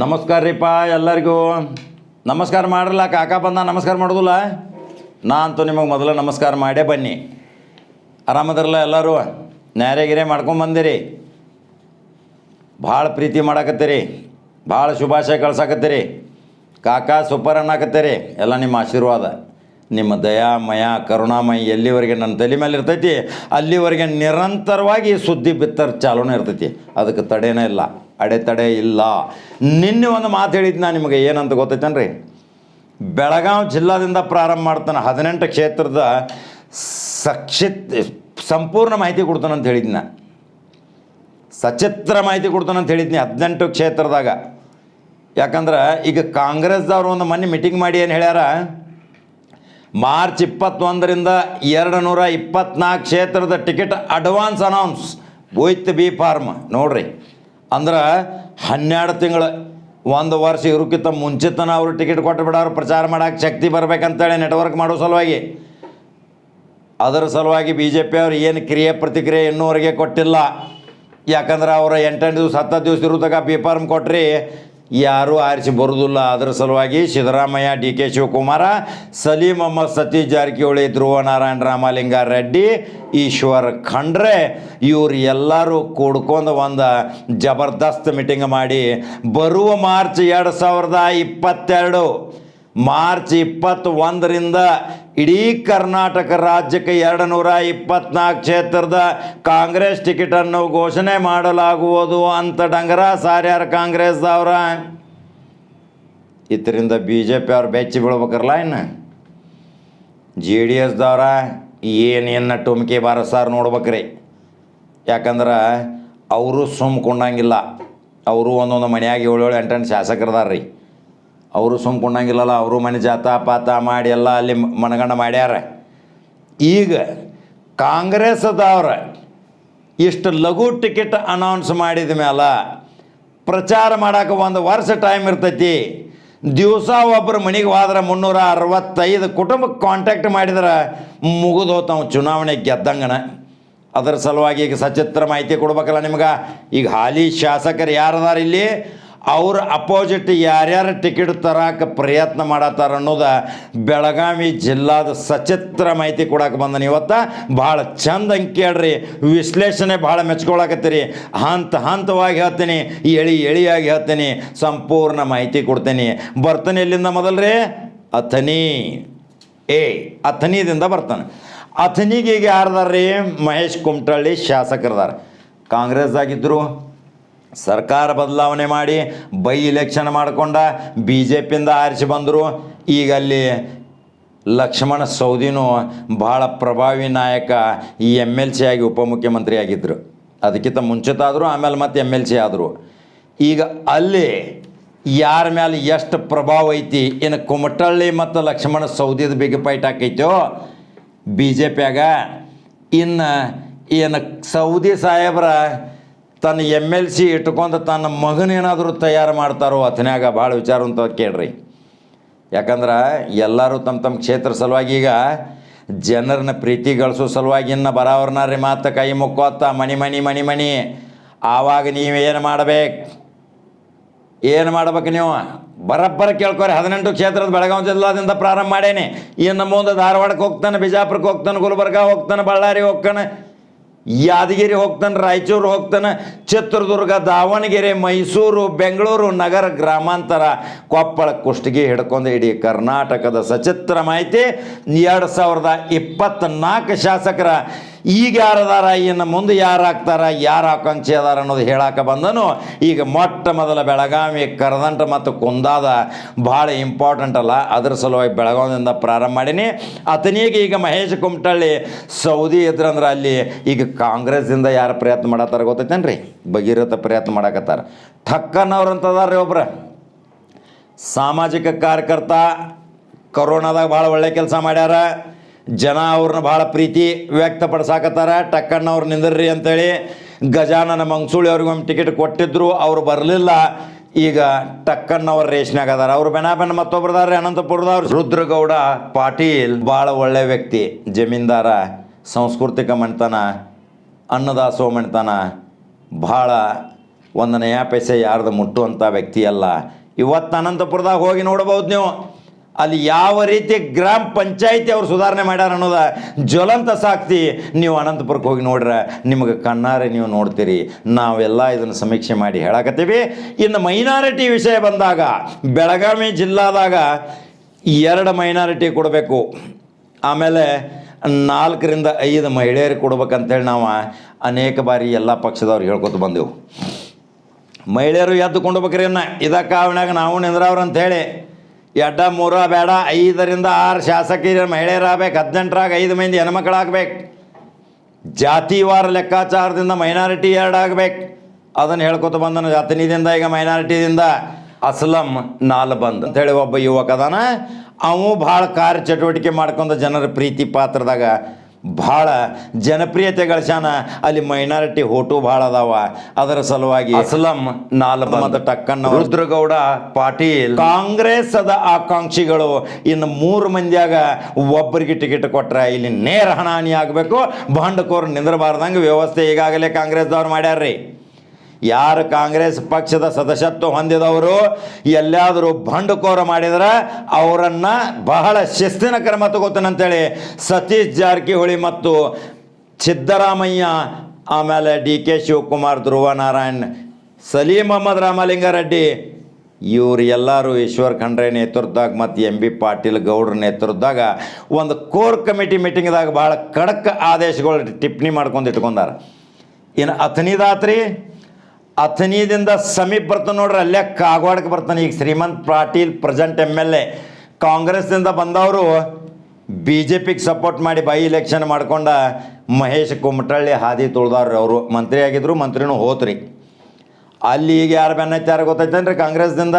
ನಮಸ್ಕಾರ ರೀಪ್ಪ ಎಲ್ಲರಿಗೂ. ನಮಸ್ಕಾರ ಮಾಡ್ರಲ್ಲ, ಕಾಕ ಬಂದ ನಮಸ್ಕಾರ ಮಾಡೋದಿಲ್ಲ? ನಾ ಅಂತೂ ನಿಮಗೆ ಮೊದಲು ನಮಸ್ಕಾರ ಮಾಡೇ ಬನ್ನಿ. ಆರಾಮದಿರಲ್ಲ ಎಲ್ಲರೂ? ನ್ಯಾರೆಗಿರೆ ಮಾಡ್ಕೊಂಬಂದಿರಿ ಭಾಳ ಪ್ರೀತಿ ಮಾಡಾಕತ್ತೀರಿ. ಭಾಳ ಶುಭಾಶಯ ಕಳ್ಸಾಕತ್ತೀರಿ. ಕಾಕ ಸೂಪರ್ ಅನ್ನಕತ್ತೀರಿ. ಎಲ್ಲ ನಿಮ್ಮ ಆಶೀರ್ವಾದ. ನಿಮ್ಮ ದಯಾ, ಮಯ, ಕರುಣಾಮಯ ಎಲ್ಲಿವರೆಗೆ ನನ್ನ ತಲೆ ಮೇಲೆ ಇರ್ತೈತಿ, ಅಲ್ಲಿವರೆಗೆ ನಿರಂತರವಾಗಿ ಸುದ್ದಿ, ಬಿತ್ತರ, ಚಾಲೂನೇ ಇರ್ತೈತಿ. ಅದಕ್ಕೆ ತಡೆಯೇ ಇಲ್ಲ. ಅಡೆತಡೆ ಇಲ್ಲ. ನಿನ್ನೆ ಒಂದು ಮಾತು ಹೇಳಿದ್ದು ನಾನು ನಿಮಗೆ, ಏನಂತ ಗೊತ್ತೈತೇನ್ರಿ? ಬೆಳಗಾವಿ ಜಿಲ್ಲಾದಿಂದ ಪ್ರಾರಂಭ ಮಾಡ್ತಾನೆ ಹದಿನೆಂಟು ಕ್ಷೇತ್ರದ ಸಕ್ಷಿತ್ ಸಂಪೂರ್ಣ ಮಾಹಿತಿ ಕೊಡ್ತಾನಂತ ಹೇಳಿದ್ನ. ಸಚಿತ್ರ ಮಾಹಿತಿ ಕೊಡ್ತಾನಂತ ಹೇಳಿದ್ನಿ ಹದಿನೆಂಟು ಕ್ಷೇತ್ರದಾಗ. ಯಾಕಂದ್ರೆ ಈಗ ಕಾಂಗ್ರೆಸ್ದವ್ರು ಒಂದು ಮೊನ್ನೆ ಮೀಟಿಂಗ್ ಮಾಡಿ ಏನು ಹೇಳ್ಯಾರ? ಮಾರ್ಚ್ ಇಪ್ಪತ್ತೊಂದರಿಂದ ಎರಡು ನೂರ ಇಪ್ಪತ್ನಾಲ್ಕು ಕ್ಷೇತ್ರದ ticket advance announce with B form ನೋಡ್ರಿ. ಅಂದ್ರೆ ಹನ್ನೆರಡು ತಿಂಗಳು, ಒಂದು ವರ್ಷ ಇರೋಕ್ಕಿಂತ ಮುಂಚಿತನ ಅವರು ಟಿಕೆಟ್ ಕೊಟ್ಟು ಪ್ರಚಾರ ಮಾಡೋಕೆ ಶಕ್ತಿ ಬರ್ಬೇಕಂತೇಳಿ ನೆಟ್ವರ್ಕ್ ಮಾಡೋ ಸಲುವಾಗಿ. ಅದರ ಸಲುವಾಗಿ ಬಿ ಜೆ ಪಿ ಅವ್ರು ಏನು ಕ್ರಿಯೆ ಪ್ರತಿಕ್ರಿಯೆ ಇನ್ನೂವರೆಗೆ ಕೊಟ್ಟಿಲ್ಲ. ಯಾಕಂದ್ರೆ ಅವರ ಎಂಟೆಂಟು ದಿವಸ ಹತ್ತು ದಿವಸ ಇರೋದಾಗ ಬಿ ಫಾರ್ಮ್ ಕೊಟ್ರಿ ಯಾರೂ ಆರಿಸಿ ಬರುವುದಿಲ್ಲ. ಅದರ ಸಲುವಾಗಿ ಸಿದ್ದರಾಮಯ್ಯ ಡಿ ಕೆ ಶಿವಕುಮಾರ, ಸಲೀಂ ಅಹಮ್ಮದ್ ಸತೀಶ್ ಜಾರಕಿಹೊಳಿ ಧ್ರುವ ನಾರಾಯಣ ರಾಮಲಿಂಗಾರೆಡ್ಡಿ, ಈಶ್ವರ್ ಖಂಡ್ರೆ ಇವ್ರು ಎಲ್ಲರೂ ಕೂಡ್ಕೊಂಡು ಒಂದು ಜಬರ್ದಸ್ತ್ ಮೀಟಿಂಗ್ ಮಾಡಿ ಬರುವ ಮಾರ್ಚ್ ಎರಡು ಸಾವಿರದ ಇಪ್ಪತ್ತೆರಡು. ಮಾರ್ಚ್ ಇಪ್ಪತ್ತೊಂದರಿಂದ ಇಡೀ ಕರ್ನಾಟಕ ರಾಜ್ಯಕ್ಕೆ ಎರಡು ನೂರ ಇಪ್ಪತ್ನಾಲ್ಕು ಕ್ಷೇತ್ರದ ಕಾಂಗ್ರೆಸ್ ಟಿಕೆಟನ್ನು ಘೋಷಣೆ ಮಾಡಲಾಗುವುದು ಅಂತ ಡಂಗರ ಸಾರ್ಯಾರ ಕಾಂಗ್ರೆಸ್ದವ್ರ. ಇದರಿಂದ ಬಿ ಜೆ ಪಿ ಅವ್ರು ಬೆಚ್ಚಿ ಬೀಳ್ಬೇಕಲ್ಲ ಇನ್ನು? ಜೆ ಡಿ ಎಸ್ದವ್ರ ಏನೇನು ಟುಮ್ಕಿ ಬಾರಸಾರ್ ನೋಡ್ಬೇಕ್ರಿ. ಯಾಕಂದ್ರೆ ಅವರು ಸುಮ್ಕೊಂಡಂಗಿಲ್ಲ ಅವರು ಒಂದೊಂದು ಮನೆಯಾಗಿ ಏಳು ಏಳು ಎಂಟೆಂಟು ಶಾಸಕರದಾರ ರೀ ಅವರು ಸುಮ್ಕೊಂಡಂಗಿಲ್ಲಲ್ಲ, ಅವರು ಮನೆ ಜಾತ, ಪಾತ ಮಾಡಿ ಎಲ್ಲ ಅಲ್ಲಿ ಮನಗಂಡ ಮಾಡ್ಯಾರ. ಈಗ ಕಾಂಗ್ರೆಸ್ದವ್ರ ಇಷ್ಟು ಲಘು ಟಿಕೆಟ್ ಅನೌನ್ಸ್ ಮಾಡಿದ ಮೇಲೆ ಪ್ರಚಾರ ಮಾಡೋಕೆ ಒಂದು ವರ್ಷ ಟೈಮ್ ಇರ್ತೈತಿ. ದಿವಸ ಒಬ್ಬರು ಮನೆಗೆ ಹೋದ್ರೆ ಮುನ್ನೂರ ಅರವತ್ತೈದು ಕುಟುಂಬಕ್ಕೆ ಕಾಂಟ್ಯಾಕ್ಟ್ ಮಾಡಿದ್ರೆ ಮುಗಿದೋತಾವ ಚುನಾವಣೆ ಗೆದ್ದಂಗನ. ಅದರ ಸಲುವಾಗಿ ಈಗ ಸಚಿತ್ರ ಮಾಹಿತಿ ಕೊಡ್ಬೇಕಲ್ಲ ನಿಮ್ಗೆ. ಈಗ ಹಾಲಿ ಶಾಸಕರು ಯಾರದಾರ ಇಲ್ಲಿ? ಅವ್ರ ಅಪೋಸಿಟ್ ಯಾರ್ಯಾರು ಟಿಕೆಟ್ ತರಕ್ಕೆ ಪ್ರಯತ್ನ ಮಾಡತ್ತಾರ ಅನ್ನೋದು ಬೆಳಗಾವಿ ಜಿಲ್ಲಾದ ಸಚಿತ್ರ ಮಾಹಿತಿ ಕೊಡಕ್ಕೆ ಬಂದನು ಇವತ್ತು. ಭಾಳ ಚಂದ ಅಂಕಿ ಕೇಳ್ರಿ ವಿಶ್ಲೇಷಣೆ ಭಾಳ ಮೆಚ್ಕೊಳಕತ್ತೀರಿ. ಹಂತ ಹಂತವಾಗಿ ಹೇಳ್ತೀನಿ. ಎಳಿ ಎಳಿಯಾಗಿ ಹೇಳ್ತೀನಿ. ಸಂಪೂರ್ಣ ಮಾಹಿತಿ ಕೊಡ್ತೀನಿ. ಬರ್ತಾನೆ ಎಲ್ಲಿಂದ ಮೊದಲ್ರಿ? ಅಥನಿ ಏ ಅಥನಿದಿಂದ ಬರ್ತಾನೆ. ಅಥನಿಗೆ ಈಗ ಯಾರ್ದಾರ್ರಿ? ಮಹೇಶ್ ಕುಮಟಳ್ಳಿ ಶಾಸಕರದಾರ. ಕಾಂಗ್ರೆಸ್ದಾಗಿದ್ದರು ಸರ್ಕಾರ ಬದಲಾವಣೆ ಮಾಡಿ ಬೈ ಇಲೆಕ್ಷನ್ ಮಾಡ್ಕೊಂಡ ಬಿ ಜೆ ಪಿಯಿಂದ ಆರಿಸಿ ಬಂದರು. ಈಗ ಅಲ್ಲಿ ಲಕ್ಷ್ಮಣ ಸೌದಿನೂ ಭಾಳ ಪ್ರಭಾವಿ ನಾಯಕ ಈ ಎಂ ಎಲ್ ಸಿ ಆಗಿ ಉಪಮುಖ್ಯಮಂತ್ರಿ ಆಗಿದ್ದರು ಅದಕ್ಕಿಂತ ಮುಂಚಿತಾದರು ಆಮೇಲೆ ಮತ್ತೆ ಎಂ ಎಲ್ ಸಿ ಆದರು. ಈಗ ಅಲ್ಲಿ ಯಾರ ಮೇಲೆ ಎಷ್ಟು ಪ್ರಭಾವ ಐತಿ, ಇನ್ನು ಕುಮಟಳ್ಳಿ ಮತ್ತು ಲಕ್ಷ್ಮಣ ಸೌದಿದ ಬಿಗ್ ಪೈಟ್ ಹಾಕೈತೋ ಬಿ ಜೆ ಪಿಯಾಗ ಇನ್ನು ಏನು ಸೌದಿ ಸಾಹೇಬ್ರ ತನ್ನ ಎಂ ಎಲ್ ಸಿ ಇಟ್ಕೊಂಡು ತನ್ನ ಮಗನೇನಾದರೂ ತಯಾರು ಮಾಡ್ತಾರೋ ಅಥನ್ಯಾಗ ಭಾಳ ವಿಚಾರ ಅಂತ ಕೇಳ್ರಿ. ಯಾಕಂದ್ರೆ ಎಲ್ಲರೂ ತಮ್ಮ ತಮ್ಮ ಕ್ಷೇತ್ರ ಸಲುವಾಗಿ ಈಗ ಜನರನ್ನ ಪ್ರೀತಿ ಗಳಿಸೋ ಸಲುವಾಗಿ ಇನ್ನು ರೀ ಮಾತು ಕೈ ಮುಕ್ಕೋತ್ತ ಮಣಿ ಮಣಿ ಮಣಿ ಮಣಿ. ಆವಾಗ ನೀವೇನು ಮಾಡ್ಬೇಕು? ಏನು ಮಾಡ್ಬೇಕು ನೀವು? ಬರಬ್ಬರ ಕೇಳ್ಕೊರಿ. ಹದಿನೆಂಟು ಕ್ಷೇತ್ರದ ಬೆಳಗಾವಿ ಜಿಲ್ಲಾದಿಂದ ಪ್ರಾರಂಭ ಮಾಡೇನಿ. ಇನ್ನು ಮುಂದೆ ಧಾರವಾಡಕ್ಕೆ ಹೋಗ್ತಾನೆ ಬಿಜಾಪುರಕ್ಕೆ ಹೋಗ್ತಾನೆ, ಗುಲ್ಬರ್ಗ ಹೋಗ್ತಾನೆ, ಬಳ್ಳಾರಿ ಹೋಗ್ತಾನೆ. ಯಾದಗಿರಿ ಹೋಗ್ತಾನೆ, ರಾಯಚೂರು ಹೋಗ್ತಾನೆ, ಚಿತ್ರದುರ್ಗ, ದಾವಣಗೆರೆ, ಮೈಸೂರು, ಬೆಂಗಳೂರು, ನಗರ ಗ್ರಾಮಾಂತರ, ಕೊಪ್ಪಳ, ಕುಷ್ಟಗಿ, ಹಿಡ್ಕೊಂಡು ಇಡೀ ಕರ್ನಾಟಕದ ಸಚಿತ್ರ ಮಾಹಿತಿ. ಎರಡು ಸಾವಿರದ ಇಪ್ಪತ್ತ್ನಾಲ್ಕು ಶಾಸಕರ ಈಗ ಯಾರದಾರ ಇನ್ನು ಮುಂದೆ ಯಾರು ಆಗ್ತಾರ ಯಾರು ಆಕಾಂಕ್ಷಿ ಅದಾರ ಅನ್ನೋದು ಹೇಳಕ್ಕೆ ಬಂದನು. ಈಗ ಮೊಟ್ಟ ಮೊದಲ ಬೆಳಗಾವಿ, ಕರದಂಟ ಮತ್ತು ಕುಂದಾದ ಭಾಳ ಇಂಪಾರ್ಟೆಂಟ್ ಅಲ್ಲ. ಅದ್ರ ಸಲುವಾಗಿ ಬೆಳಗಾವಿಯಿಂದ ಪ್ರಾರಂಭ ಮಾಡೀನಿ. ಅತನೀಗ ಈಗ ಮಹೇಶ್ ಕುಮಟಳ್ಳಿ, ಸೌದಿ ಇದ್ರಂದ್ರೆ ಅಲ್ಲಿ ಈಗ ಕಾಂಗ್ರೆಸ್ದಿಂದ ಯಾರು ಪ್ರಯತ್ನ ಮಾಡತ್ತಾರ ಗೊತ್ತೈತೇನ್ರಿ? ಭಗೀರಥ ಪ್ರಯತ್ನ ಮಾಡಕತ್ತಾರ. ಠಕ್ಕನ್ನವ್ರು ಅಂತದಾರ್ರಿ ಒಬ್ರು. ಸಾಮಾಜಿಕ ಕಾರ್ಯಕರ್ತ, ಕೊರೋನಾದಾಗ ಭಾಳ ಒಳ್ಳೆ ಕೆಲಸ ಮಾಡ್ಯಾರ. ಜನ ಅವ್ರನ್ನ ಭಾಳ ಪ್ರೀತಿ ವ್ಯಕ್ತಪಡಿಸಾಕತ್ತಾರ. ಟಕ್ಕಣ್ಣವ್ರು ನಿಂದ್ರಿ ಅಂತೇಳಿ ಗಜಾನನ ಮಂಗಸೂಳಿ ಅವ್ರಿಗೆ ಒಂದು ಟಿಕೆಟ್ ಕೊಟ್ಟಿದ್ರು, ಅವ್ರು ಬರಲಿಲ್ಲ. ಈಗ ಟಕ್ಕಣ್ಣವ್ರ ರೇಷ್ನಾಗ ಅದಾರ. ಅವ್ರು ಬೆನ ಬೆನ್ನ ಮತ್ತೊಬ್ರದಾರ ಅನಂತಪುರದವ್ರು. ರುದ್ರಗೌಡ ಪಾಟೀಲ್, ಭಾಳ ಒಳ್ಳೆ ವ್ಯಕ್ತಿ. ಜಮೀನ್ದಾರ, ಸಾಂಸ್ಕೃತಿಕ ಮಣ್ತಾನ ಅನ್ನದಾಸೋ ಮಣ್ತಾನ ಭಾಳ ಒಂದು ನಯಾ ಪೈಸೆ ಯಾರ್ದು ಮುಟ್ಟುವಂಥ ವ್ಯಕ್ತಿ ಅಲ್ಲ. ಇವತ್ತು ಅನಂತಪುರದಾಗ ಹೋಗಿ ನೋಡ್ಬೋದು ನೀವು. ಅಲ್ಲಿ ಯಾವ ರೀತಿ ಗ್ರಾಮ ಪಂಚಾಯಿತಿ ಅವ್ರು ಸುಧಾರಣೆ ಮಾಡ್ಯಾರ ಅನ್ನೋದ ಜ್ವಲಂತ ಸಾಕ್ತಿ. ನೀವು ಅನಂತಪುರಕ್ಕೆ ಹೋಗಿ ನೋಡ್ರೆ ನಿಮಗೆ ಕಣ್ಣಾರೆ ನೀವು ನೋಡ್ತೀರಿ. ನಾವೆಲ್ಲ ಇದನ್ನು ಸಮೀಕ್ಷೆ ಮಾಡಿ ಹೇಳಕತ್ತೀವಿ. ಇನ್ನು ಮೈನಾರಿಟಿ ವಿಷಯ ಬಂದಾಗ, ಬೆಳಗಾವಿ ಜಿಲ್ಲಾದಾಗ ಎರಡು ಮೈನಾರಿಟಿ ಕೊಡಬೇಕು. ಆಮೇಲೆ ನಾಲ್ಕರಿಂದ ಐದು ಮಹಿಳೆಯರಿಗೆ ಕೊಡ್ಬೇಕಂತೇಳಿ ನಾವು ಅನೇಕ ಬಾರಿ ಎಲ್ಲ ಪಕ್ಷದವ್ರು ಹೇಳ್ಕೊತ ಬಂದೆವು. ಮಹಿಳೆಯರು ಎದ್ದು ಕೊಂಡೋಗ್ಬೇಕ್ರಿ ಅನ್ನ ಇದ ಕಾವಣ್ಯಾಗ ನಾವು ನಿಂದ್ರವ್ರು ಅಂಥೇಳಿ ಎಡ್ಡ, ಮೂರ, ಬೇಡ, ಐದರಿಂದ ಆರು ಶಾಸಕಿಯರು ಮಹಿಳೆಯರಾಗಬೇಕು, ಹದಿನೆಂಟರಾಗ ಐದು ಮಂದಿ ಹೆಣ್ಮಕ್ಳಾಗ್ಬೇಕು. ಜಾತಿವಾರ ಲೆಕ್ಕಾಚಾರದಿಂದ ಮೈನಾರಿಟಿ ಎರಡು ಆಗ್ಬೇಕು ಅದನ್ನು ಹೇಳ್ಕೊತ ಬಂದನು ಜಾತಿನಿದಿಂದ ಈಗ ಮೈನಾರಿಟಿದಿಂದ. ಅಸ್ಲಂ ನಾಲ್ ಬಂದ್ ಅಂತೇಳಿ ಒಬ್ಬ ಯುವಕ ಅದಾನ. ಅವು ಭಾಳ ಕಾರ್ಯ ಚಟುವಟಿಕೆ ಮಾಡ್ಕೊಂಡು ಜನರ ಪ್ರೀತಿ ಪಾತ್ರದಾಗ ಭಾಳ ಜನಪ್ರಿಯತೆ ಗಳಿಸ್ಯಾನ ಅಲ್ಲಿ ಮೈನಾರಿಟಿ ಹೋಟು ಭಾಳ ಅದಾವ. ಅದರ ಸಲುವಾಗಿ ಅಸ್ಲಂ ನಾಲ್ ಟಕ್ಕಣ್ಣ ರುದ್ರಗೌಡ ಪಾಟೀಲ್. ಕಾಂಗ್ರೆಸ್ ಅದ ಆಕಾಂಕ್ಷಿಗಳು ಇನ್ನು ಮೂರು ಮಂದಿಯಾಗ ಒಬ್ಬರಿಗೆ ಟಿಕೆಟ್ ಕೊಟ್ರೆ ಇಲ್ಲಿ ನೇರ ಹಣಾನಿ ಆಗಬೇಕು. ಬಂಡಕೋರ್ ನಿಂದ್ರಬಾರ್ದಂಗೆ ವ್ಯವಸ್ಥೆ ಈಗಾಗಲೇ ಕಾಂಗ್ರೆಸ್ದವ್ರು ಮಾಡ್ಯಾರ್ರಿ. ಯಾರು ಕಾಂಗ್ರೆಸ್ ಪಕ್ಷದ ಸದಸ್ಯತ್ವ ಹೊಂದಿದವರು? ಎಲ್ಲಾದರೂ ಬಂಡುಕೋರ ಮಾಡಿದ್ರೆ ಅವರನ್ನು ಬಹಳ ಶಿಸ್ತಿನ ಕ್ರಮ ತಗೋತಾನಂತೇಳಿ ಸತೀಶ್ ಜಾರಕಿಹೊಳಿ ಮತ್ತು ಸಿದ್ದರಾಮಯ್ಯ, ಆಮೇಲೆ ಡಿ ಕೆ ಶಿವಕುಮಾರ್, ಧ್ರುವ ನಾರಾಯಣ್, ಸಲೀಂ ಅಹಮದ್ ರಾಮಲಿಂಗಾರೆಡ್ಡಿ, ಇವರು ಎಲ್ಲರೂ ಈಶ್ವರ್ ಖಂಡ್ರೆ ನೇತೃತ್ವದಾಗ ಮತ್ತು ಎಂ ಬಿ ಪಾಟೀಲ್ ಗೌಡ್ರ ನೇತೃತ್ವದಾಗ ಒಂದು ಕೋರ್ ಕಮಿಟಿ ಮೀಟಿಂಗ್ದಾಗ ಭಾಳ ಖಡಕ್ ಆದೇಶಗಳು ಟಿಪ್ಪಣಿ ಮಾಡ್ಕೊಂಡು ಇಟ್ಕೊಂಡಾರ. ಇನ್ನು ಅಥನಿದಾತ್ರಿ ಅಥನಿದಿಂದ ಸಮೀಪ ಬರ್ತಾನೆ ನೋಡ್ರಿ, ಅಲ್ಲೇ ಕಾಗವಾಡಕ್ಕೆ ಬರ್ತಾನೆ. ಈಗ Shrimant Patil present M L A ಕಾಂಗ್ರೆಸ್ನಿಂದ ಬಂದವರು ಬಿ ಜೆ ಪಿಗೆ ಸಪೋರ್ಟ್ ಮಾಡಿ ಬೈ ಇಲೆಕ್ಷನ್ ಮಾಡ್ಕೊಂಡ ಮಹೇಶ್ ಕುಮಟಳ್ಳಿ ಹಾದಿ ತುಳ್ದವ್ರು ಅವರು. ಮಂತ್ರಿ ಆಗಿದ್ರು, ಮಂತ್ರಿನೂ ಹೋತ್ರಿ. ಅಲ್ಲಿ ಈಗ ಯಾರು ಬೆನ್ನೈತೆ ಯಾರು ಗೊತ್ತೈತೇನ್ರಿ ಕಾಂಗ್ರೆಸ್ದಿಂದ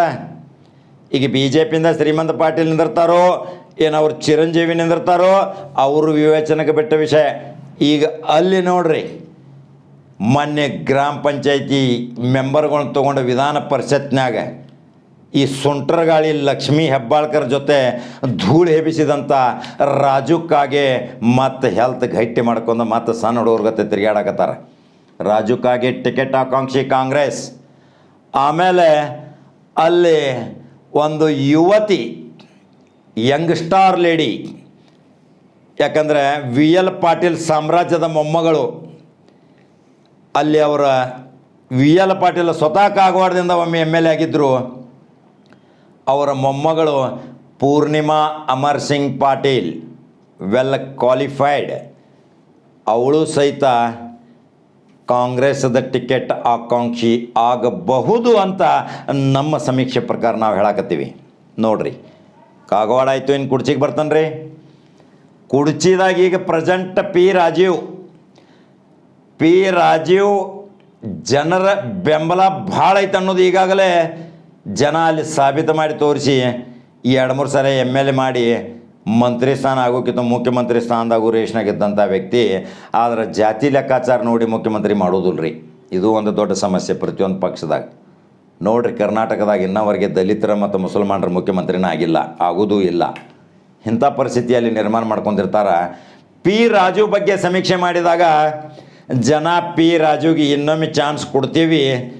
ಈಗ ಬಿ ಜೆ ಪಿಯಿಂದ ಶ್ರೀಮಂತ ಪಾಟೀಲ್ ನಿಂದಿರ್ತಾರೋ, ಏನು ಅವ್ರು ಚಿರಂಜೀವಿ ನಿಂದಿರ್ತಾರೋ, ಅವರು ವಿವೇಚನೆಗೆ ಬಿಟ್ಟ ವಿಷಯ. ಈಗ ಅಲ್ಲಿ ನೋಡ್ರಿ ಮೊನ್ನೆ ಗ್ರಾಮ ಪಂಚಾಯತಿ ಮೆಂಬರ್ಗಳನ್ನ ತೊಗೊಂಡು ವಿಧಾನ ಪರಿಷತ್ನಾಗ ಈ ಸುಂಟ್ರಗಾಳಿ ಲಕ್ಷ್ಮೀ ಹೆಬ್ಬಾಳ್ಕರ್ ಜೊತೆ ಧೂಳು ಹೆಬ್ಬಿಸಿದಂಥ ರಾಜು ಕಾಗೆ ಮತ್ತು ಹೆಲ್ತ್ ಗಟ್ಟಿ ಮಾಡ್ಕೊಂಡು ಮತ್ತು ಸಣ್ಣ ಹುಡುಗರ ಗತೆ ತಿರುಗಾಡಕತ್ತಾರ ರಾಜು ಕಾಗೆ ಟಿಕೆಟ್ ಆಕಾಂಕ್ಷಿ ಕಾಂಗ್ರೆಸ್. ಆಮೇಲೆ ಅಲ್ಲಿ ಒಂದು ಯುವತಿ ಯಂಗ್ ಸ್ಟಾರ್ ಲೇಡಿ, ಯಾಕಂದರೆ ವಿ ಎಲ್ ಪಾಟೀಲ್ ಸಾಮ್ರಾಜ್ಯದ ಮೊಮ್ಮಗಳು ಅಲ್ಲಿ ಅವರ ವಿ ಎಲ್ ಪಾಟೀಲ್ ಸ್ವತಃ ಕಾಗವಾಡದಿಂದ ಒಮ್ಮೆ ಎಂ ಎಲ್ ಎ ಆಗಿದ್ದರು ಅವರ ಮೊಮ್ಮಗಳು ಪೂರ್ಣಿಮಾ ಅಮರ್ ಸಿಂಗ್ ಪಾಟೀಲ್ ವೆಲ್ ಕ್ವಾಲಿಫೈಡ್ ಅವಳು ಸಹಿತ ಕಾಂಗ್ರೆಸ್ದ ಟಿಕೆಟ್ ಆಕಾಂಕ್ಷಿ ಆಗಬಹುದು ಅಂತ ನಮ್ಮ ಸಮೀಕ್ಷೆ ಪ್ರಕಾರ ನಾವು ಹೇಳಕತ್ತೀವಿ. ನೋಡ್ರಿ, ಕಾಗವಾಡ ಆಯಿತು ಇನ್ನು ಕುಡ್ಚಿಗೆ ಬರ್ತಾನೆ ರೀ ಕುಡ್ಚಿದಾಗ ಈಗ present P Rajeev. P Rajeev ಜನರ ಬೆಂಬಲ ಭಾಳ ಐತೆ ಅನ್ನೋದು ಈಗಾಗಲೇ ಜನ ಅಲ್ಲಿ ಸಾಬೀತು ಮಾಡಿ ತೋರಿಸಿ ಎರಡು ಮೂರು ಸಲ ಎಂ ಎಲ್ ಎ ಮಾಡಿ ಮಂತ್ರಿ ಸ್ಥಾನ ಆಗೋಕ್ಕಿಂತ ಮುಖ್ಯಮಂತ್ರಿ ಸ್ಥಾನದಾಗೂ ರೇಷನಾಗಿದ್ದಂಥ ವ್ಯಕ್ತಿ, ಆದರೆ ಜಾತಿ ಲೆಕ್ಕಾಚಾರ ನೋಡಿ ಮುಖ್ಯಮಂತ್ರಿ ಮಾಡೋದಿಲ್ಲ ರೀ ಇದು ಒಂದು ದೊಡ್ಡ ಸಮಸ್ಯೆ ಪ್ರತಿಯೊಂದು ಪಕ್ಷದಾಗ. ನೋಡ್ರಿ, ಕರ್ನಾಟಕದಾಗ ಇನ್ನವರೆಗೆ ದಲಿತರ ಮತ್ತು ಮುಸಲ್ಮಾನರ ಮುಖ್ಯಮಂತ್ರಿನ ಆಗಿಲ್ಲ, ಆಗೋದೂ ಇಲ್ಲ. ಇಂಥ ಪರಿಸ್ಥಿತಿಯಲ್ಲಿ ನಿರ್ಮಾಣ ಮಾಡ್ಕೊಂಡಿರ್ತಾರ. ಪಿ ರಾಜು ಬಗ್ಗೆ ಸಮೀಕ್ಷೆ ಮಾಡಿದಾಗ ಜನ ಪಿ ರಾಜುಗೆ ಇನ್ನೊಮ್ಮೆ ಚಾನ್ಸ್ ಕೊಡ್ತೀವಿ.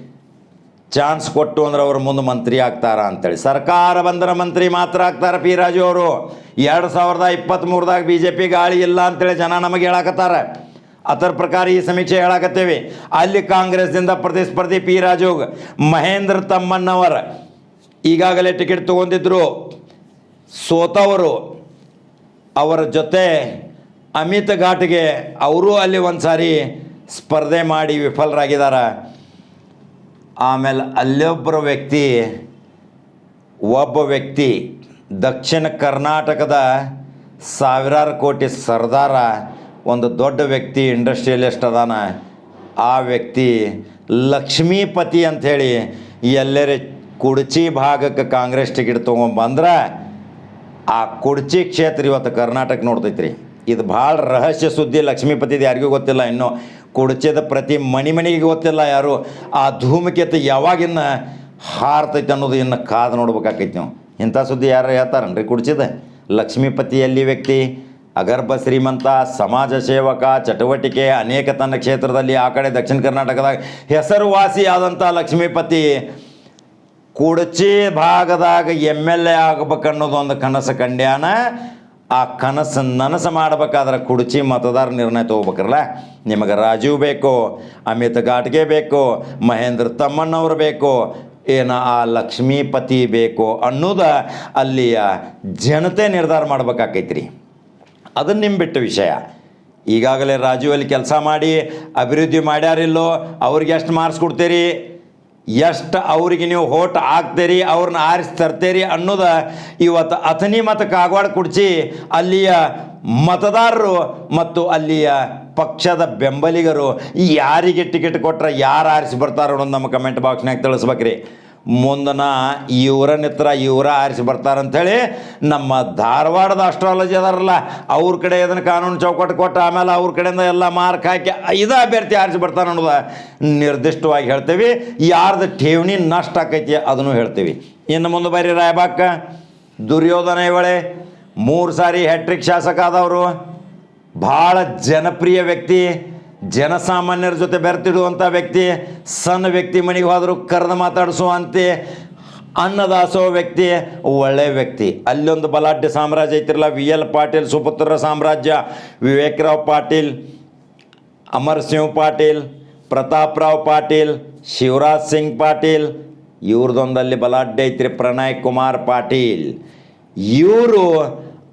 ಚಾನ್ಸ್ ಕೊಟ್ಟು ಅಂದ್ರೆ ಅವ್ರ ಮುಂದೆ ಮಂತ್ರಿ ಆಗ್ತಾರ ಅಂತೇಳಿ. ಸರ್ಕಾರ ಬಂದ್ರೆ ಮಂತ್ರಿ ಮಾತ್ರ ಆಗ್ತಾರೆ ಪಿ ರಾಜು ಅವರು. ಎರಡು ಸಾವಿರದ ಇಪ್ಪತ್ತ್ಮೂರದಾಗ ಬಿ ಜೆ ಪಿ ಗಾಳಿ ಇಲ್ಲ ಅಂತೇಳಿ ಜನ ನಮಗೆ ಹೇಳಕತ್ತಾರೆ. ಅದರ ಪ್ರಕಾರ ಈ ಸಮೀಕ್ಷೆ ಹೇಳಕತ್ತೇವೆ. ಅಲ್ಲಿ ಕಾಂಗ್ರೆಸ್ದಿಂದ ಪ್ರತಿಸ್ಪರ್ಧಿ ಪಿ ರಾಜು ಮಹೇಂದ್ರ ತಮ್ಮಣ್ಣವರ ಈಗಾಗಲೇ ಟಿಕೆಟ್ ತಗೊಂಡಿದ್ರು. ಸೋತವರು. ಅವರ ಜೊತೆ ಅಮಿತ್ ಘಾಟ್ಗೆ ಅವರು ಅಲ್ಲಿ ಒಂದು ಸಾರಿ ಸ್ಪರ್ಧೆ ಮಾಡಿ ವಿಫಲರಾಗಿದ್ದಾರೆ. ಆಮೇಲೆ ಅಲ್ಲೊಬ್ಬರ ವ್ಯಕ್ತಿ, ಒಬ್ಬ ವ್ಯಕ್ತಿ, ದಕ್ಷಿಣ ಕರ್ನಾಟಕದ ಸಾವಿರಾರು ಕೋಟಿ ಸರ್ದಾರ, ಒಂದು ದೊಡ್ಡ ವ್ಯಕ್ತಿ, ಇಂಡಸ್ಟ್ರಿಯಲಿಸ್ಟ್ ಅದಾನ. ಆ ವ್ಯಕ್ತಿ ಲಕ್ಷ್ಮೀಪತಿ ಅಂಥೇಳಿ ಎಲ್ಲರ ಕುಡ್ಚಿ ಭಾಗಕ್ಕೆ ಕಾಂಗ್ರೆಸ್ ಟಿಕೆಟ್ ತೊಗೊಂಬಂದ್ರೆ ಆ ಕುಡ್ಚಿ ಕ್ಷೇತ್ರ ಇವತ್ತು ಕರ್ನಾಟಕ ನೋಡ್ತೈತ್ರಿ. ಇದು ಭಾಳ ರಹಸ್ಯ ಸುದ್ದಿ, ಲಕ್ಷ್ಮೀಪತಿದು ಯಾರಿಗೂ ಗೊತ್ತಿಲ್ಲ. ಇನ್ನು ಕುಡಚದ ಪ್ರತಿ ಮನೆ ಮನೆಗೆ ಗೊತ್ತಿಲ್ಲ ಯಾರು. ಆ ಧೂಮಕೇತು ಯಾವಾಗಿನ್ನ ಹಾರ್ತೈತೆ ಅನ್ನೋದು ಇನ್ನು ಕಾದು ನೋಡ್ಬೇಕಾಕೈತಿ ನಾವು. ಇಂಥ ಸುದ್ದಿ ಯಾರು ಹೇಳ್ತಾರನ್ರಿ? ಕುಡ್ಚಿದ ಲಕ್ಷ್ಮೀಪತಿ ಎಲ್ಲಿ ವ್ಯಕ್ತಿ, ಅಗರ್ಭ ಶ್ರೀಮಂತ, ಸಮಾಜ ಸೇವಕ, ಚಟುವಟಿಕೆ, ಅನೇಕ ತನ್ನ ಕ್ಷೇತ್ರದಲ್ಲಿ ಆ ಕಡೆ ದಕ್ಷಿಣ ಕರ್ನಾಟಕದಾಗ ಹೆಸರುವಾಸಿಯಾದಂಥ ಲಕ್ಷ್ಮೀಪತಿ ಕುಡಚಿ ಭಾಗದಾಗ ಎಂ ಎಲ್ ಎ ಆಗ್ಬೇಕನ್ನೋದು ಒಂದು ಕನಸು ಕಂಡ್ಯಾನ. ಆ ಕನಸು ನನಸು ಮಾಡಬೇಕಾದ್ರೆ ಕುಡಚಿ ಮತದಾರ ನಿರ್ಣಯ ತೊಗೋಬೇಕ್ರಲ್ಲ? ನಿಮಗೆ ರಾಜೀವ್ ಬೇಕು, ಅಮಿತ್ ಘಾಟ್ಗೆ ಬೇಕು, ಮಹೇಂದ್ರ ತಮ್ಮಣ್ಣವ್ರು ಬೇಕು, ಏನು ಆ ಲಕ್ಷ್ಮೀಪತಿ ಬೇಕು ಅನ್ನೋದು ಅಲ್ಲಿಯ ಜನತೆ ನಿರ್ಧಾರ ಮಾಡ್ಬೇಕಾಕೈತ್ರಿ. ಅದನ್ನು ನಿಮ್ಮ ಬಿಟ್ಟ ವಿಷಯ. ಈಗಾಗಲೇ ರಾಜೀವ್ ಅಲ್ಲಿ ಕೆಲಸ ಮಾಡಿ, ಅಭಿವೃದ್ಧಿ ಮಾಡ್ಯಾರಿಲ್ಲೋ, ಅವ್ರಿಗೆ ಎಷ್ಟು ಮಾರ್ಕ್ಸ್ ಕೊಡ್ತೀರಿ? ಎಷ್ಟು ಅವ್ರಿಗೆ ನೀವು ಹೋಟ್ ಹಾಕ್ತೀರಿ ಅವ್ರನ್ನ ಆರಿಸಿ ತರ್ತೀರಿ ಅನ್ನೋದು ಇವತ್ತು ಅಥನಿ ಮತ್ತು ಕಾಗವಾಡ ಕುಡ್ಚಿ ಅಲ್ಲಿಯ ಮತದಾರರು ಮತ್ತು ಅಲ್ಲಿಯ ಪಕ್ಷದ ಬೆಂಬಲಿಗರು ಯಾರಿಗೆ ಟಿಕೆಟ್ ಕೊಟ್ಟರೆ ಯಾರು ಆರಿಸಿ ಬರ್ತಾರೋ ಅನ್ನೋದು ನಮ್ಮ ಕಮೆಂಟ್ ಬಾಕ್ಸ್ನಾಗ ತಿಳಿಸ್ಬೇಕ್ರಿ. ಮುಂದನ ಇವರ ನಿತ್ರ ಇವರ ಆರಿಸಿ ಬರ್ತಾರಂಥೇಳಿ ನಮ್ಮ ಧಾರವಾಡದ ಅಸ್ಟ್ರಾಲಜಿ ಅದಾರಲ್ಲ, ಅವ್ರ ಕಡೆ ಇದನ್ನು ಕಾನೂನು ಚೌಕಟ್ಟು ಕೊಟ್ಟು ಆಮೇಲೆ ಅವ್ರ ಕಡೆಯಿಂದ ಎಲ್ಲ ಮಾರ್ಕ್ ಹಾಕಿ ಐದು ಅಭ್ಯರ್ಥಿ ಆರಿಸಿ ಬರ್ತಾನೆ ಅನ್ನೋದು ನಿರ್ದಿಷ್ಟವಾಗಿ ಹೇಳ್ತೇವೆ. ಯಾರ್ದು ಠೇವಣಿ ನಷ್ಟ ಆಕೈತಿ ಅದನ್ನು ಹೇಳ್ತೀವಿ. ಇನ್ನು ಮುಂದೆ ಬರ್ರಿ ರಾಯಬಾಕ. ದುರ್ಯೋಧನ ಇವಳೆ, ಮೂರು ಸಾರಿ ಹ್ಯಾಟ್ರಿಕ್ ಶಾಸಕ ಆದವರು. ಭಾಳ ಜನಪ್ರಿಯ ವ್ಯಕ್ತಿ. ಜನಸಾಮಾನ್ಯರ ಜೊತೆ ಬೆರೆತಿಡುವಂಥ ವ್ಯಕ್ತಿ, ಸಣ್ಣ ವ್ಯಕ್ತಿ ಮನೆಗೆ ಹೋದರೂ ಕರೆದು ಮಾತಾಡಿಸುವಂತೆ, ಅನ್ನದಾಸೋ ವ್ಯಕ್ತಿ ಒಳ್ಳೆಯ ವ್ಯಕ್ತಿ. ಅಲ್ಲೊಂದು ಬಲಾಢ್ಯ ಸಾಮ್ರಾಜ್ಯ ಐತಿರಲ್ಲ, ವಿ ಎಲ್ ಪಾಟೀಲ್, ಸುಪುತ್ರ ಸಾಮ್ರಾಜ್ಯ. ವಿವೇಕರಾವ್ ಪಾಟೀಲ್ ಅಮರ್ ಸಿಂಗ್ ಪಾಟೀಲ್, ಪ್ರತಾಪ್ರಾವ್ ಪಾಟೀಲ್, ಶಿವರಾಜ್ ಸಿಂಗ್ ಪಾಟೀಲ್ ಇವ್ರದೊಂದಲ್ಲಿ ಬಲಾಢ್ಯ ಐತ್ರಿ ಪ್ರಣಯ್ ಕುಮಾರ್ ಪಾಟೀಲ್. ಇವರು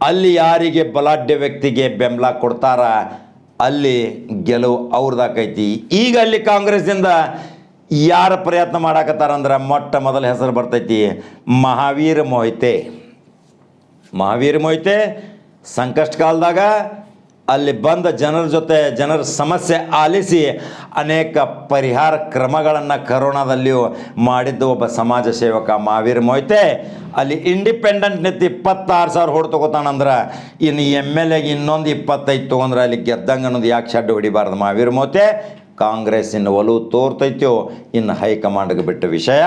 ಅಲ್ಲಿ ಯಾರಿಗೆ ಬಲಾಢ್ಯ ವ್ಯಕ್ತಿಗೆ ಬೆಂಬಲ ಕೊಡ್ತಾರ? ಅಲ್ಲಿ ಗೆಲುವು ಅವ್ರದಾಕೈತಿ. ಈಗ ಅಲ್ಲಿ ಕಾಂಗ್ರೆಸ್ಸಿಂದ ಯಾರ ಪ್ರಯತ್ನ ಮಾಡಾಕತ್ತಾರಂದ್ರೆ ಮೊಟ್ಟ ಮೊದಲ ಹೆಸರು ಬರ್ತೈತಿ ಮಹಾವೀರ ಮೊಹಿತೆ ಮಹಾವೀರ ಮೊಯ್ತೆ ಸಂಕಷ್ಟ ಕಾಲದಾಗ ಅಲ್ಲಿ ಬಂದ ಜನರ ಜೊತೆ ಜನರ ಸಮಸ್ಯೆ ಆಲಿಸಿ ಅನೇಕ ಪರಿಹಾರ ಕ್ರಮಗಳನ್ನು ಕರೋನಾದಲ್ಲಿಯೂ ಮಾಡಿದ್ದು ಒಬ್ಬ ಸಮಾಜ ಸೇವಕ ಮಾವೀರ್ ಮೊಯ್ತೆ. ಅಲ್ಲಿ ಇಂಡಿಪೆಂಡೆಂಟ್ ನಿಂತು ಇಪ್ಪತ್ತಾರು ಸಾವಿರ ಹೊಡೆ ತೊಗೋತಾನಂದ್ರೆ, ಇನ್ನು ಎಂ ಎಲ್ ಎಗೆ ಇನ್ನೊಂದು ಇಪ್ಪತ್ತೈದು ತೊಗೊಂಡ್ರೆ ಅಲ್ಲಿ ಗೆದ್ದಂಗೆ ಅನ್ನೋದು ಯಾಕೆ ಶಡ್ಡು ಹೊಡಿಬಾರ್ದು ಮಹಾವೀರ್ ಮೊಯ್ತೆ? ಕಾಂಗ್ರೆಸ್ಸಿನ ಒಲವು ತೋರ್ತೈತೋ, ಇನ್ನು ಹೈಕಮಾಂಡ್ಗೆ ಬಿಟ್ಟ ವಿಷಯ.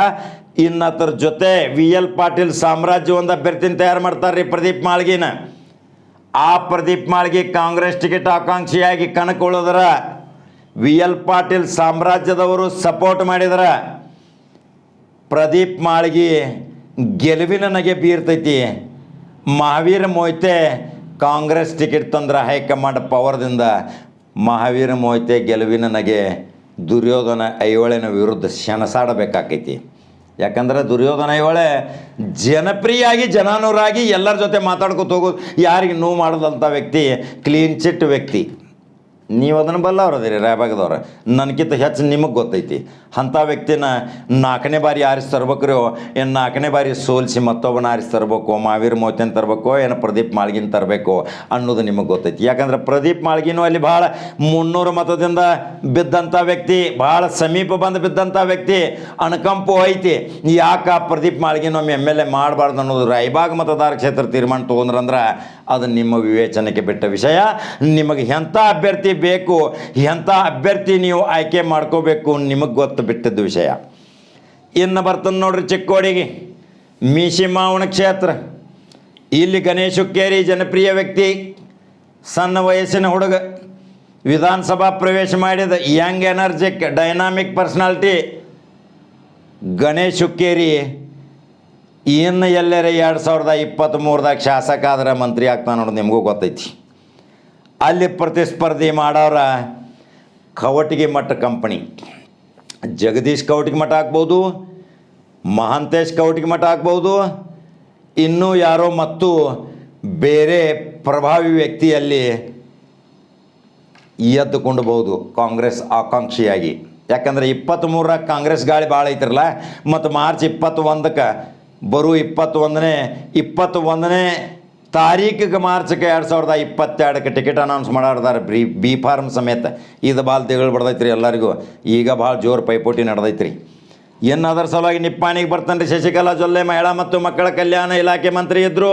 ಇನ್ನು ಅದ್ರ ಜೊತೆ ವಿ ಎಲ್ ಪಾಟೀಲ್ ಸಾಮ್ರಾಜ್ಯ ಒಂದು ಅಭ್ಯರ್ಥಿನ ತಯಾರು ಮಾಡ್ತಾರೆ ರೀ ಪ್ರದೀಪ್ ಮಾಳ್ಗಿನ. ಆ ಪ್ರದೀಪ್ ಮಾಳ್ಗಿ ಕಾಂಗ್ರೆಸ್ ಟಿಕೆಟ್ ಆಕಾಂಕ್ಷಿಯಾಗಿ ಕಣಕ್ಕೊಳ್ಳೋದ್ರ ವಿ ಎಲ್ ಪಾಟೀಲ್ ಸಾಮ್ರಾಜ್ಯದವರು ಸಪೋರ್ಟ್ ಮಾಡಿದ್ರ ಪ್ರದೀಪ್ ಮಾಳ್ಗಿ ಗೆಲುವಿನ ನಗೆ ಬೀರ್ತೈತಿ. ಮಹಾವೀರ ಮೊಯ್ತೆ ಕಾಂಗ್ರೆಸ್ ಟಿಕೆಟ್ ತಂದ್ರೆ ಹೈಕಮಾಂಡ್ ಪವರ್ದಿಂದ ಮಹಾವೀರ ಮೊಯ್ತೆ ಗೆಲುವಿನ ನಗೆ ದುರ್ಯೋಧನ ಐಹೊಳೆನ ವಿರುದ್ಧ ಸೆಣಸಾಡಬೇಕಾಕೈತಿ ಯಾಕಂದ್ರೆ ದುರ್ಯೋಧನ ಇವಳೆ ಜನಪ್ರಿಯಾಗಿ, ಜನಾನುರಾಗಿ ಎಲ್ಲರ ಜೊತೆ ಮಾತಾಡ್ಕೊತ ಹೋಗೋದು. ಯಾರಿಗೆ ನೋವು ಮಾಡೋದಂಥ ವ್ಯಕ್ತಿ ಕ್ಲೀನ್ ಚಿಟ್ ವ್ಯಕ್ತಿ. ನೀವು ಅದನ್ನು ಬಲ್ಲವ್ರು ಅದಿರಿ ರಾಯಬಾಗದವ್ರು ನನಗಿಂತ ಹೆಚ್ಚು ನಿಮಗೆ ಗೊತ್ತೈತಿ. ಅಂಥ ವ್ಯಕ್ತಿನ ನಾಲ್ಕನೇ ಬಾರಿ ಆರಿಸಿ ತರ್ಬೇಕ್ರಿ? ಏನು ನಾಲ್ಕನೇ ಬಾರಿ ಸೋಲಿಸಿ ಮತ್ತೊಬ್ಬನ ಆರಿಸಿ ತರಬೇಕು? ಮಾವೀರ್ ಮೋತಿನ ತರಬೇಕು, ಏನು ಪ್ರದೀಪ್ ಮಾಳ್ಗಿನ ತರಬೇಕು ಅನ್ನೋದು ನಿಮಗೆ ಗೊತ್ತೈತಿ. ಯಾಕಂದ್ರೆ ಪ್ರದೀಪ್ ಮಾಳ್ಗಿನೂ ಅಲ್ಲಿ ಭಾಳ ಮುನ್ನೂರು ಮತದಿಂದ ಬಿದ್ದಂಥ ವ್ಯಕ್ತಿ, ಭಾಳ ಸಮೀಪ ಬಂದು ಬಿದ್ದಂಥ ವ್ಯಕ್ತಿ, ಅಣಕಂಪು ಐತಿ. ಯಾಕೆ ಪ್ರದೀಪ್ ಮಾಳ್ಗಿನ ಒಮ್ಮೆ ಎಂ ಎಲ್ ಎ ಮಾಡಬಾರ್ದು ಅನ್ನೋದು ರಾಯಬಾಗ್ ಮತದಾರ ಕ್ಷೇತ್ರ ತೀರ್ಮಾನ ತೊಗೊಂಡ್ರಂದ್ರೆ ಅದು ನಿಮ್ಮ ವಿವೇಚನೆಗೆ ಬಿಟ್ಟ ವಿಷಯ. ನಿಮಗೆ ಎಂಥ ಅಭ್ಯರ್ಥಿ ಬೇಕು ಎಂಥ ಅಭ್ಯರ್ಥಿ ನೀವು ಆಯ್ಕೆ ಮಾಡ್ಕೋಬೇಕು ನಿಮಗೆ ಗೊತ್ತು ಬಿಟ್ಟಿದ್ದ ವಿಷಯ. ಇನ್ನು ಬರ್ತದೆ ನೋಡ್ರಿ ಚಿಕ್ಕೋಡಿಗೆ ಮೀಶಿಮಾವಣ ಕ್ಷೇತ್ರ. ಇಲ್ಲಿ ಗಣೇಶ ಕೇರಿ ಜನಪ್ರಿಯ ವ್ಯಕ್ತಿ, ಸಣ್ಣ ವಯಸ್ಸಿನ ಹುಡುಗ, ವಿಧಾನಸಭಾ ಪ್ರವೇಶ ಮಾಡಿದ young energetic dynamic personality Ganesh Hukkeri. ಇನ್ನು ಎಲ್ಲರ ಎರಡು ಸಾವಿರದ ಇಪ್ಪತ್ತ್ಮೂರದಾಗ ಶಾಸಕ ಆದ್ರೆ ಮಂತ್ರಿ ಆಗ್ತಾನೆ ನೋಡಿ, ನಿಮಗೂ ಗೊತ್ತೈತಿ. ಅಲ್ಲಿ ಪ್ರತಿಸ್ಪರ್ಧಿ ಮಾಡೋರ ಕವಟಿಗೆ ಮಠ ಕಂಪನಿ. ಜಗದೀಶ್ ಕವಟಿಗೆ ಮಠ ಹಾಕ್ಬೋದು ಮಹಾಂತೇಶ್ ಕವಟಿಗೆ ಮಠ ಹಾಕ್ಬೋದು ಇನ್ನೂ ಯಾರೋ ಮತ್ತು ಬೇರೆ ಪ್ರಭಾವಿ ವ್ಯಕ್ತಿಯಲ್ಲಿ ಎದ್ದುಕೊಂಡ್ಬೋದು ಕಾಂಗ್ರೆಸ್ ಆಕಾಂಕ್ಷಿಯಾಗಿ. ಯಾಕಂದ್ರೆ ಇಪ್ಪತ್ತ್ಮೂರರ ಕಾಂಗ್ರೆಸ್ ಗಾಳಿ ಭಾಳ ಐತಿರಲ್ಲ, ಮತ್ತು ಮಾರ್ಚ್ ಇಪ್ಪತ್ತೊಂದಕ್ಕೆ ಬರೋ ಇಪ್ಪತ್ತೊಂದನೇ ಇಪ್ಪತ್ತೊಂದನೇ ತಾರೀಕಿಗೆ ಮಾರ್ಚ್ಗೆ ಎರಡು ಸಾವಿರದ ಇಪ್ಪತ್ತೆರಡಕ್ಕೆ ಟಿಕೆಟ್ ಅನೌನ್ಸ್ ಮಾಡಿದ್ದಾರೆ ಬಿ ಬಿ ಫಾರ್ಮ್ ಸಮೇತ. ಇದು ಭಾಳ ತಿಗಳು ಬಡ್ದೈತ್ರಿ ಎಲ್ಲರಿಗೂ. ಈಗ ಭಾಳ ಜೋರು ಪೈಪೋಟಿ ನಡೆದೈತ್ರಿ. ಇನ್ನು ಅದರ ಸಲುವಾಗಿ ನಿಪ್ಪಾಣಿಗೆ ಬರ್ತಾನೆ ರೀ ಶಶಿಕಲಾ ಜೊಲ್ಲೆ, ಮಹಿಳಾ ಮತ್ತು ಮಕ್ಕಳ ಕಲ್ಯಾಣ ಇಲಾಖೆ ಮಂತ್ರಿ ಇದ್ದರು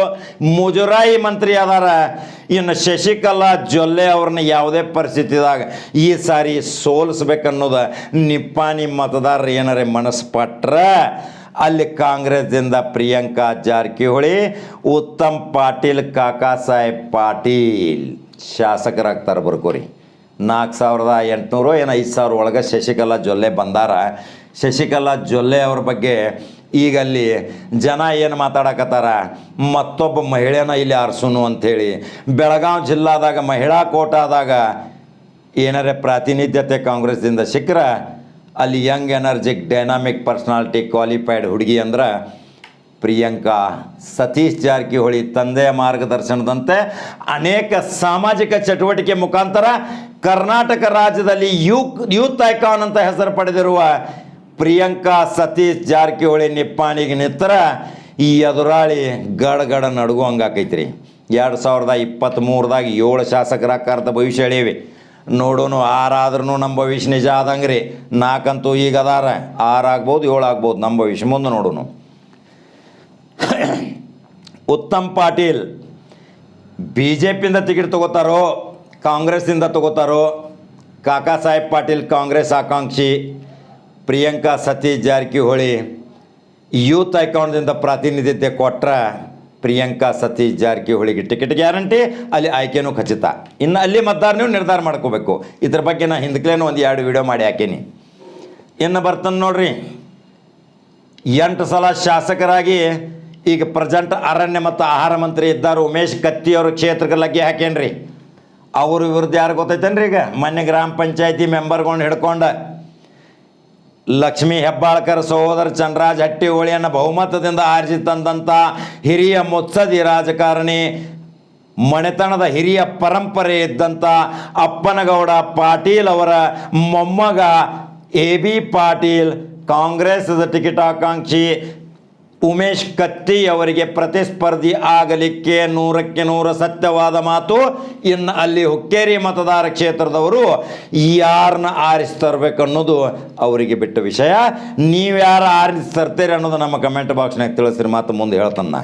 ಮುಜುರಾಯಿ ಮಂತ್ರಿ ಅದಾರ. ಇನ್ನು ಶಶಿಕಲಾ ಜೊಲ್ಲೆ ಅವ್ರನ್ನ ಯಾವುದೇ ಪರಿಸ್ಥಿತಿದಾಗ ಈ ಸಾರಿ ಸೋಲಿಸ್ಬೇಕನ್ನೋದು ನಿಪ್ಪಾಣಿ ಮತದಾರರು ಏನಾರೇ ಮನಸ್ಸು ಪಟ್ರೆ ಅಲ್ಲಿ ಕಾಂಗ್ರೆಸ್ದಿಂದ ಪ್ರಿಯಾಂಕಾ ಜಾರಕಿಹೊಳಿ, ಉತ್ತಮ್ ಪಾಟೀಲ್, ಕಾಕಾ ಸಾಹೇಬ್ ಪಾಟೀಲ್. ಶಾಸಕರಾಗ್ತಾರೆ ಬರ್ಕೋರಿ. ನಾಲ್ಕು ಸಾವಿರದ ಎಂಟುನೂರು, ಏನು ಐದು ಸಾವಿರ ಒಳಗೆ ಶಶಿಕಲಾ ಜೊಲ್ಲೆ ಬಂದಾರ. ಶಶಿಕಲಾ ಜೊಲ್ಲೆ ಅವ್ರ ಬಗ್ಗೆ ಈಗ ಅಲ್ಲಿ ಜನ ಏನು ಮಾತಾಡಕತ್ತಾರ? ಮತ್ತೊಬ್ಬ ಮಹಿಳೆನ ಇಲ್ಲಿ ಆರಿಸೋನು ಅಂಥೇಳಿ. ಬೆಳಗಾವಿ ಜಿಲ್ಲಾದಾಗ ಮಹಿಳಾ ಕೋಟಾದಾಗ ಏನಾರೇ ಪ್ರಾತಿನಿಧ್ಯತೆ ಕಾಂಗ್ರೆಸ್ದಿಂದ ಸಿಕ್ಕರೆ? ಅಲ್ಲಿ young, energetic, dynamic personality qualified ಹುಡುಗಿ ಅಂದ್ರೆ ಪ್ರಿಯಾಂಕಾ ಸತೀಶ್ ಜಾರಕಿಹೊಳಿ ತಂದೆಯ ಮಾರ್ಗದರ್ಶನದಂತೆ ಅನೇಕ ಸಾಮಾಜಿಕ ಚಟುವಟಿಕೆ ಮುಖಾಂತರ ಕರ್ನಾಟಕ ರಾಜ್ಯದಲ್ಲಿ ಯೂಕ್, ಯೂತ್ ಐಕಾನ್ ಅಂತ ಹೆಸರು ಪಡೆದಿರುವ ಪ್ರಿಯಾಂಕಾ ಸತೀಶ್ ಜಾರಕಿಹೊಳಿ ನಿಪ್ಪಾಣಿಗೆ ನಿತ್ತರ ಈ ಎದುರಾಳಿ ಗಡಗಡ ನಡುಗುವಂಗಾಕೈತ್ರಿ ಎರಡು ಸಾವಿರದ ಇಪ್ಪತ್ತ್ಮೂರದಾಗ ಏಳು ಶಾಸಕರ ಭವಿಷ್ಯ ಹೇಳೀವಿ ನೋಡೋನು ಆರಾದ್ರೂ ನಮ್ಮ ಭವಿಷ್ಯ ನಿಜ ಆದಂಗೆ ರೀ ನಾಲ್ಕಂತೂ ಈಗ ಅದಾರ. ಆರಾಗ್ಬೋದು ಏಳು ಆಗ್ಬೋದು ನಮ್ಮ ಭವಿಷ್ಯ ಮುಂದೆ ನೋಡೋನು. ಉತ್ತಮ್ ಪಾಟೀಲ್ ಬಿ ಜೆ ಪಿಯಿಂದ ಟಿಕೆಟ್ ತಗೋತಾರೋ, ಕಾಂಗ್ರೆಸ್ಸಿಂದ ತಗೋತಾರೋ, ಕಾಕಾ ಸಾಹೇಬ್ ಪಾಟೀಲ್ ಕಾಂಗ್ರೆಸ್ ಆಕಾಂಕ್ಷಿ, ಪ್ರಿಯಾಂಕಾ ಸತೀಶ್ ಜಾರಕಿಹೊಳಿ, ಯೂತ್ ಐಕಾನ್ದಿಂದ ಪ್ರಾತಿನಿಧ್ಯತೆ ಕೊಟ್ರೆ ಪ್ರಿಯಾಂಕಾ ಸತೀಶ್ ಜಾರಕಿಹೊಳಿಗೆ ಟಿಕೆಟ್ ಗ್ಯಾರಂಟಿ ಅಲ್ಲಿ ಆಯ್ಕೆನೂ ಖಚಿತ. ಇನ್ನು ಅಲ್ಲಿ ಮತದಾರ ನೀವು ನಿರ್ಧಾರ ಮಾಡ್ಕೋಬೇಕು. ಇದ್ರ ಬಗ್ಗೆ ನಾ ಹಿಂದಕ್ಲೇನು ಒಂದು ಎರಡು ವಿಡಿಯೋ ಮಾಡಿ ಹಾಕೇನಿ. ಇನ್ನು ಬರ್ತಾನೆ ನೋಡ್ರಿ. ಎಂಟು ಸಲ ಶಾಸಕರಾಗಿ ಈಗ ಪ್ರಜೆಂಟ್ ಅರಣ್ಯ ಮತ್ತು ಆಹಾರ ಮಂತ್ರಿ ಇದ್ದಾರೆ ಉಮೇಶ್ ಕತ್ತಿ ಅವ್ರ ಕ್ಷೇತ್ರಕ್ಕೆ ಲಗ್ಗೆ ಹಾಕೇನ್ರಿ. ಅವ್ರ ವಿರುದ್ಧ ಯಾರು ಗೊತ್ತೈತೇನ್ರಿ ಈಗ? ಮೊನ್ನೆ ಗ್ರಾಮ ಪಂಚಾಯತಿ ಮೆಂಬರ್ಗಳನ್ನ ಹಿಡ್ಕೊಂಡ ಲಕ್ಷ್ಮೀ ಹೆಬ್ಬಾಳ್ಕರ್ ಸಹೋದರ ಚಂದ್ರರಾಜ್ ಹಟ್ಟಿಹೋಳಿಯನ್ನು ಬಹುಮತದಿಂದ ಆರಿಸಿ ತಂದಂಥ ಹಿರಿಯ ಮುತ್ಸದಿ ರಾಜಕಾರಣಿ, ಮನೆತನದ ಹಿರಿಯ ಪರಂಪರೆ ಇದ್ದಂಥ ಅಪ್ಪನಗೌಡ ಪಾಟೀಲ್ ಅವರ ಮೊಮ್ಮಗ ಎ ಬಿ ಪಾಟೀಲ್ ಕಾಂಗ್ರೆಸ್ದ ಟಿಕೆಟ್ ಆಕಾಂಕ್ಷಿ ಉಮೇಶ್ ಕತ್ತಿ ಅವರಿಗೆ ಪ್ರತಿಸ್ಪರ್ಧಿ ಆಗಲಿಕ್ಕೆ ನೂರಕ್ಕೆ ನೂರ ಸತ್ಯವಾದ ಮಾತು ಇನ್ನು ಅಲ್ಲಿ ಹುಕ್ಕೇರಿ ಮತದಾರ ಕ್ಷೇತ್ರದವರು ಯಾರನ್ನ ಆರಿಸಿ ತರಬೇಕು ಅನ್ನೋದು ಅವರಿಗೆ ಬಿಟ್ಟ ವಿಷಯ ನೀವು ಯಾರು ಆರಿಸಿ ತರ್ತೀರಿ ಅನ್ನೋದು ನಮ್ಮ ಕಮೆಂಟ್ ಬಾಕ್ಸ್ನಾಗ ತಿಳಿಸ್ರಿ, ಮಾತು ಮುಂದೆ ಹೇಳ್ತಾನೆ.